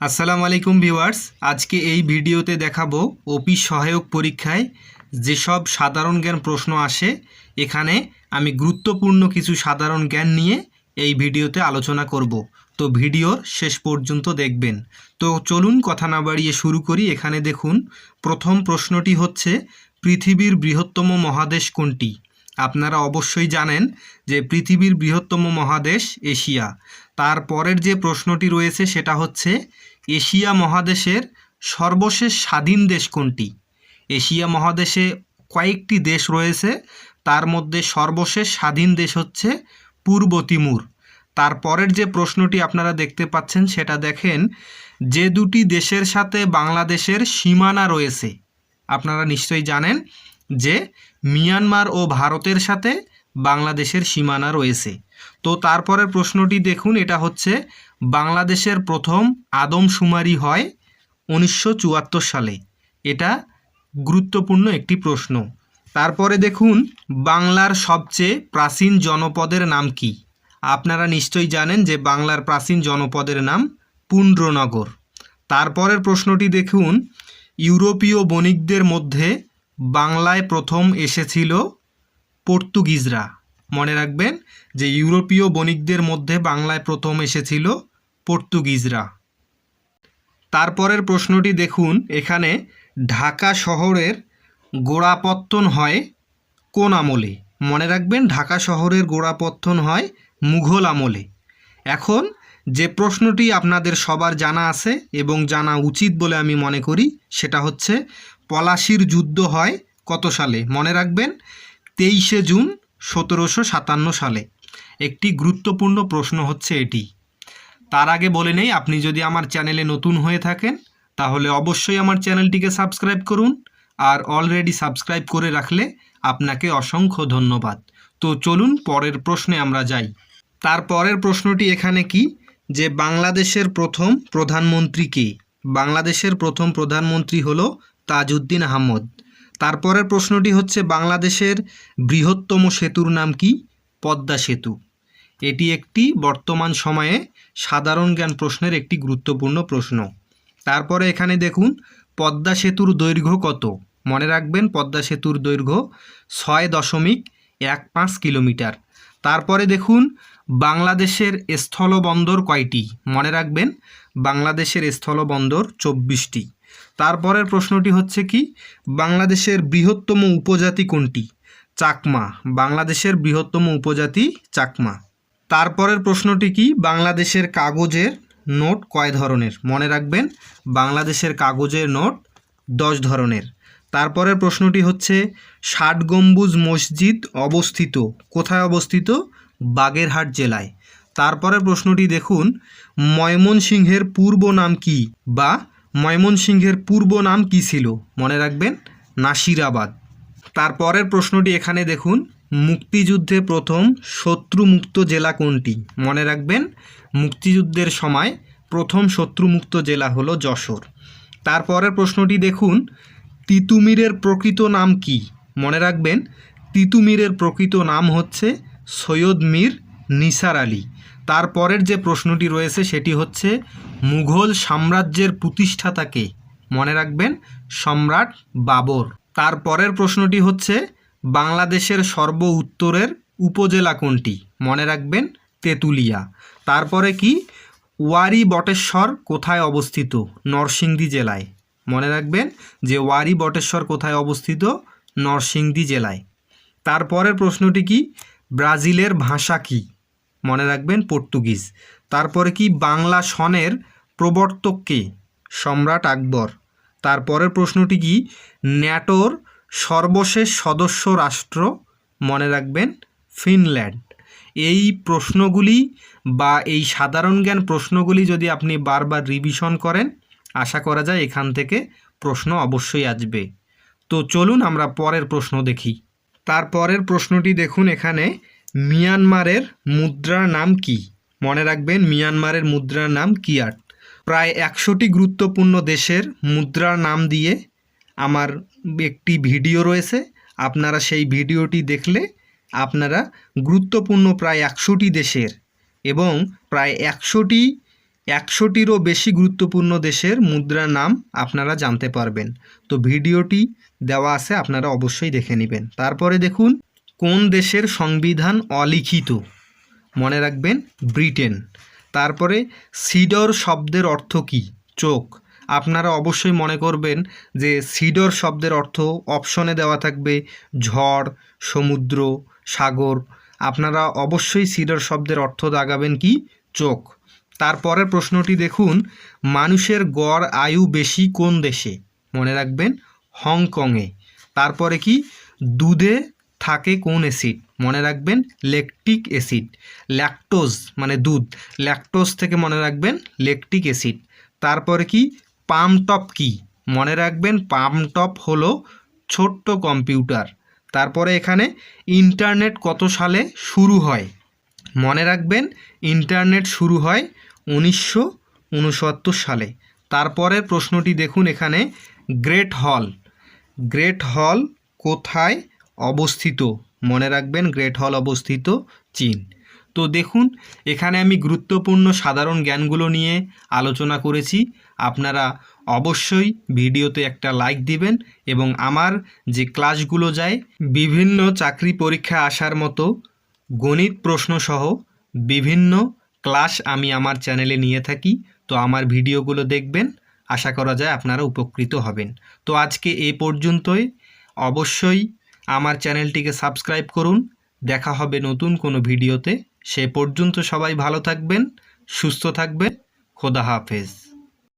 আসসালামু আলাইকুম ভিউয়ার্স, আজকে এই ভিডিওতে দেখাবো ওপি সহায়ক পরীক্ষায় যেসব সাধারণ জ্ঞান প্রশ্ন আসে, এখানে আমি গুরুত্বপূর্ণ কিছু সাধারণ জ্ঞান নিয়ে এই ভিডিওতে আলোচনা করব। তো ভিডিওর শেষ পর্যন্ত দেখবেন। তো চলুন কথা না বাড়িয়ে শুরু করি। এখানে দেখুন, প্রথম প্রশ্নটি হচ্ছে, পৃথিবীর বৃহত্তম মহাদেশ কোনটি? আপনারা অবশ্যই জানেন যে পৃথিবীর বৃহত্তম মহাদেশ এশিয়া। তারপরের যে প্রশ্নটি রয়েছে, সেটা হচ্ছে এশিয়া মহাদেশের সর্বশেষ স্বাধীন দেশ কোনটি? এশিয়া মহাদেশে কয়েকটি দেশ রয়েছে। তার মধ্যে সর্বশেষ স্বাধীন দেশ হচ্ছে পূর্ব তিমুর। তারপরের যে প্রশ্নটি আপনারা দেখতে পাচ্ছেন, সেটা দেখেন, যে দুটি দেশের সাথে বাংলাদেশের সীমানা রয়েছে, আপনারা নিশ্চয়ই জানেন যে মিয়ানমার ও ভারতের সাথে বাংলাদেশের সীমানা রয়েছে। তো তারপরের প্রশ্নটি দেখুন, এটা হচ্ছে, বাংলাদেশের প্রথম আদমশুমারি হয় উনিশশো চুয়াত্তর সালে। এটা গুরুত্বপূর্ণ একটি প্রশ্ন। তারপরে দেখুন, বাংলার সবচেয়ে প্রাচীন জনপদের নাম কি? আপনারা নিশ্চয়ই জানেন যে বাংলার প্রাচীন জনপদের নাম পুণ্ড্রনগর তারপরের প্রশ্নটি দেখুন, ইউরোপীয় বণিকদের মধ্যে বাংলায় প্রথম এসেছিল পর্তুগিজরা। মনে রাখবেন যে ইউরোপীয় বণিকদের মধ্যে বাংলায় প্রথম এসেছিল পর্তুগিজরা। তারপরের প্রশ্নটি দেখুন, এখানে ঢাকা শহরের গোড়াপত্তন হয় কোন আমলে? মনে রাখবেন, ঢাকা শহরের গোড়াপত্তন হয় মুঘল আমলে। এখন যে প্রশ্নটি আপনাদের সবার জানা আছে এবং জানা উচিত বলে আমি মনে করি, সেটা হচ্ছে, পলাশির যুদ্ধ হয় কত সালে? মনে রাখবেন, তেইশে জুন সতেরোশো সাতান্ন সালে। একটি গুরুত্বপূর্ণ প্রশ্ন হচ্ছে এটি। তার আগে বলে নেই, আপনি যদি আমার চ্যানেলে নতুন হয়ে থাকেন, তাহলে অবশ্যই আমার চ্যানেলটিকে সাবস্ক্রাইব করুন আর অলরেডি সাবস্ক্রাইব করে রাখলে আপনাকে অসংখ্য ধন্যবাদ। তো চলুন পরের প্রশ্নে আমরা যাই। তার পরের প্রশ্নটি এখানে কি? যে বাংলাদেশের প্রথম প্রধানমন্ত্রী কে? বাংলাদেশের প্রথম প্রধানমন্ত্রী হলো তাজউদ্দিন আহমদ। তারপরের প্রশ্নটি হচ্ছে, বাংলাদেশের বৃহত্তম সেতুর নাম কি? পদ্মা সেতু। এটি একটি বর্তমান সময়ে সাধারণ জ্ঞান প্রশ্নের একটি গুরুত্বপূর্ণ প্রশ্ন। তারপরে এখানে দেখুন, পদ্মা সেতুর দৈর্ঘ্য কত? মনে রাখবেন, পদ্মা সেতুর দৈর্ঘ্য ছয় দশমিক এক পাঁচ কিলোমিটার। তারপরে দেখুন, বাংলাদেশের স্থলবন্দর কয়টি? মনে রাখবেন, বাংলাদেশের স্থলবন্দর চব্বিশটি। তারপরের প্রশ্নটি হচ্ছে কি? বাংলাদেশের বৃহত্তম উপজাতি কোনটি? চাকমা। বাংলাদেশের বৃহত্তম উপজাতি চাকমা। তারপরের প্রশ্নটি কি? বাংলাদেশের কাগজের নোট কয় ধরনের? মনে রাখবেন, বাংলাদেশের কাগজের নোট দশ ধরনের। তারপরের প্রশ্নটি হচ্ছে, ষাট গম্বুজ মসজিদ অবস্থিত, কোথায় অবস্থিত? বাগেরহাট জেলায়। তারপরের প্রশ্নটি দেখুন, ময়মনসিংহের পূর্ব নাম কি বা ময়মনসিংহের পূর্ব নাম কি ছিল? মনে রাখবেন, নাসিরাবাদ। তারপরের প্রশ্নটি এখানে দেখুন। মুক্তিযুদ্ধে প্রথম শত্রুমুক্ত জেলা কোনটি? মনে রাখবেন, মুক্তিযুদ্ধের সময় প্রথম শত্রুমুক্ত জেলা হলো যশোর। তারপরের প্রশ্নটি দেখুন, তিতুমিরের প্রকৃত নাম কি? মনে রাখবেন, তিতুমিরের প্রকৃত নাম হচ্ছে সৈয়দ মীর নিসার আলী। তারপরের যে প্রশ্নটি রয়েছে সেটি হচ্ছে মুঘল সাম্রাজ্যের প্রতিষ্ঠাতাকে মনে রাখবেন সম্রাট বাবর। তারপরের প্রশ্নটি হচ্ছে, বাংলাদেশের সর্ব উত্তরের উপজেলা কোনটি? মনে রাখবেন তেঁতুলিয়া। তারপরে কি, ওয়ারি বটেশ্বর কোথায় অবস্থিত? নরসিংদী জেলায়। মনে রাখবেন যে ওয়ারি বটেশ্বর কোথায় অবস্থিত? নরসিংদী জেলায়। তারপরের প্রশ্নটি কি, ব্রাজিলের ভাষা কি? মনে রাখবেন পর্তুগিজ। তারপরে কি, বাংলা সনের প্রবর্তক কে? সম্রাট আকবর। তারপরের প্রশ্নটি কি? ন্যাটোর সর্বশেষ সদস্য রাষ্ট্র মনে রাখবেন ফিনল্যান্ড। এই প্রশ্নগুলি বা এই সাধারণ জ্ঞান প্রশ্নগুলি যদি আপনি বারবার রিভিশন করেন, আশা করা যায় এখান থেকে প্রশ্ন অবশ্যই আসবে। তো চলুন আমরা পরের প্রশ্ন দেখি। তারপরের প্রশ্নটি দেখুন এখানে, মিয়ানমারের মুদ্রার নাম কি? মনে রাখবেন মিয়ানমারের মুদ্রার নাম কিয়াট। প্রায় একশোটি গুরুত্বপূর্ণ দেশের মুদ্রার নাম দিয়ে আমার একটি ভিডিও রয়েছে। আপনারা সেই ভিডিওটি দেখলে আপনারা গুরুত্বপূর্ণ প্রায় একশোটি দেশের এবং প্রায় একশোটি, একশোটিরও বেশি গুরুত্বপূর্ণ দেশের মুদ্রার নাম আপনারা জানতে পারবেন। তো ভিডিওটি দেওয়া আছে, আপনারা অবশ্যই দেখে নেবেন। তারপরে দেখুন, কোন দেশের সংবিধান অলিখিত? মনে রাখবেন, ব্রিটেন। তারপরে সিডর শব্দের অর্থ কী? চোখ। আপনারা অবশ্যই মনে করবেন যে সিডর শব্দের অর্থ অপশনে দেওয়া থাকবে ঝড়, সমুদ্র, সাগর। আপনারা অবশ্যই সিডর শব্দের অর্থ দাগাবেন কি? চোখ। তারপরের প্রশ্নটি দেখুন, মানুষের গড় আয়ু বেশি কোন দেশে? মনে রাখবেন, হংকংয়ে। তারপরে কি? দুধে থাকে কোন অ্যাসিড? মনে রাখবেন লেকটিক অ্যাসিড, ল্যাকটোজ মানে দুধ। ল্যাকটোজ থেকে মনে রাখবেন লেকটিক অ্যাসিড। তারপরে কি? পাম টপ কি? মনে রাখবেন পাম টপ হলো ছোট্ট কম্পিউটার। তারপরে এখানে ইন্টারনেট কত সালে শুরু হয়? মনে রাখবেন ইন্টারনেট শুরু হয় উনিশশো উনসত্তর সালে। তারপরের প্রশ্নটি দেখুন এখানে, গ্রেট হল। গ্রেট হল কোথায় অবস্থিত? মনে রাখবেন গ্রেট হল অবস্থিত চীন। তো দেখুন, এখানে আমি গুরুত্বপূর্ণ সাধারণ জ্ঞানগুলো নিয়ে আলোচনা করেছি। আপনারা অবশ্যই ভিডিওতে একটা লাইক দিবেন এবং আমার যে ক্লাসগুলো যায়, বিভিন্ন চাকরি পরীক্ষা আসার মতো গণিত প্রশ্নসহ বিভিন্ন ক্লাস আমি আমার চ্যানেলে নিয়ে থাকি। তো আমার ভিডিওগুলো দেখবেন, আশা করা যায় আপনারা উপকৃত হবেন। তো আজকে এ পর্যন্তই। অবশ্যই আমার চ্যানেলটিকে সাবস্ক্রাইব করুন। দেখা হবে নতুন কোনো ভিডিওতে। সে পর্যন্ত সবাই ভালো থাকবেন, সুস্থ থাকবেন। খোদা হাফেজ।